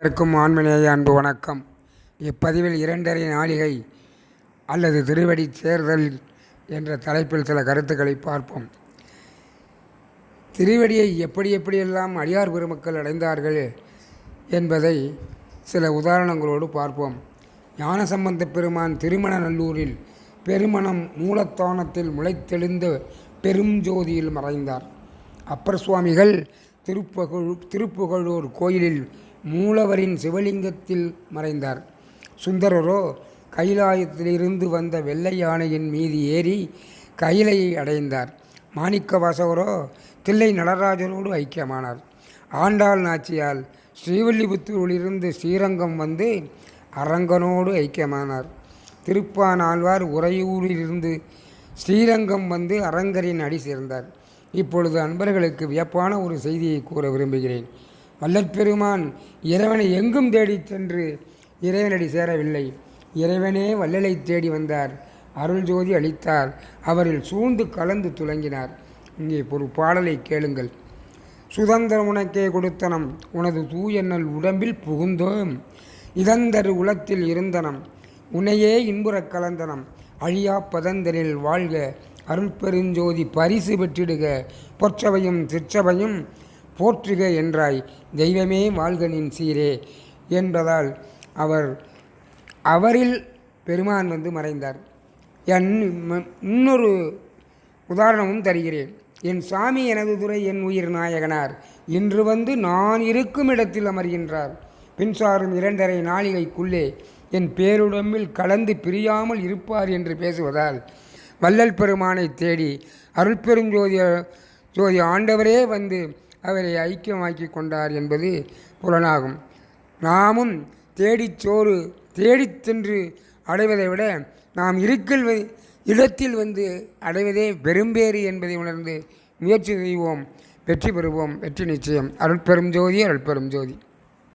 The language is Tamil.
இருக்கும் ஆன்மநேய அன்பு வணக்கம். இப்பதிவில் இரண்டரை நாளிகை அல்லது திருவடி சேர்தல் என்ற தலைப்பில் சில கருத்துக்களை பார்ப்போம். திருவடியை எப்படி எப்படியெல்லாம் அடியார் பெருமக்கள் அடைந்தார்கள் என்பதை சில உதாரணங்களோடு பார்ப்போம். ஞானசம்பந்த பெருமான் திருமணநல்லூரில் பெருமணம் மூலத்தானத்தில் முளைத்தெழுந்த பெரும் ஜோதியில் மறைந்தார். அப்பர் சுவாமிகள் திருப்புகழ் திருப்புகழூர் கோயிலில் மூலவரின் சிவலிங்கத்தில் மறைந்தார். சுந்தரரோ கைலாயத்திலிருந்து வந்த வெள்ளை யானையின் மீது ஏறி கைலையை அடைந்தார். மாணிக்க வாசகரோ தில்லை நடராஜரோடு ஐக்கியமானார். ஆண்டாள் நாச்சியால் ஸ்ரீவில்லிபுத்தூரிலிருந்து ஸ்ரீரங்கம் வந்து அரங்கனோடு ஐக்கியமானார். திருப்பான் ஆழ்வார் உறையூரிலிருந்து ஸ்ரீரங்கம் வந்து அரங்கரின் அடி சேர்ந்தார். இப்பொழுது அன்பர்களுக்கு வியப்பான ஒரு செய்தியை கூற விரும்புகிறேன். வல்லற்பெருமான் இறைவனை எங்கும் தேடிச் சென்று இறைவனடி சேரவில்லை. இறைவனே வள்ளலை தேடி வந்தார். அருள் ஜோதி அளித்தார். அவரில் சூழ்ந்து கலந்து துலங்கினார். இங்கே ஒரு பாடலை கேளுங்கள். சுதந்திரம் உனக்கே கொடுத்தனம். உனது தூயண்ணல் உடம்பில் புகுந்தோம். இதந்தரு உலத்தில் இருந்தனம். உன்னையே இன்புறக் கலந்தனம். அழியா பதந்தரில் வாழ்க. அருள் பெருஞ்சோதி பரிசு பெற்றிடுக. பொற்சபையும் சிற்றபையும் போற்றுக என்றாய் தெய்வமே வாழ்கனின் சீரே என்பதால் அவர் அவரில் பெருமான் வந்து மறைந்தார். என் இன்னொரு உதாரணமும் தருகிறேன். என் சாமி எனது துறை என் உயிர் நாயகனார். இன்று வந்து நான் இருக்கும் இடத்தில் அமர்கின்றார். பின்சாரும் இரண்டரை நாளிகைக்குள்ளே என் பேருடம்பில் கலந்து பிரியாமல் இருப்பார் என்று பேசுவதால் வள்ளல் பெருமானை தேடி அருள்பெருஞ்சோதி ஜோதி ஆண்டவரே வந்து அவரை ஐக்கியமாக்கி கொண்டார் என்பது புலனாகும். நாமும் தேடிச் சோறு தேடிச் சென்று அடைவதை விட நாம் இருக்கில் இடத்தில் வந்து அடைவதே பெரும்பேறு என்பதை உணர்ந்து முயற்சி செய்வோம். வெற்றி பெறுவோம். வெற்றி நிச்சயம். அருட்பெரும் ஜோதி அருட்பெரும் ஜோதி.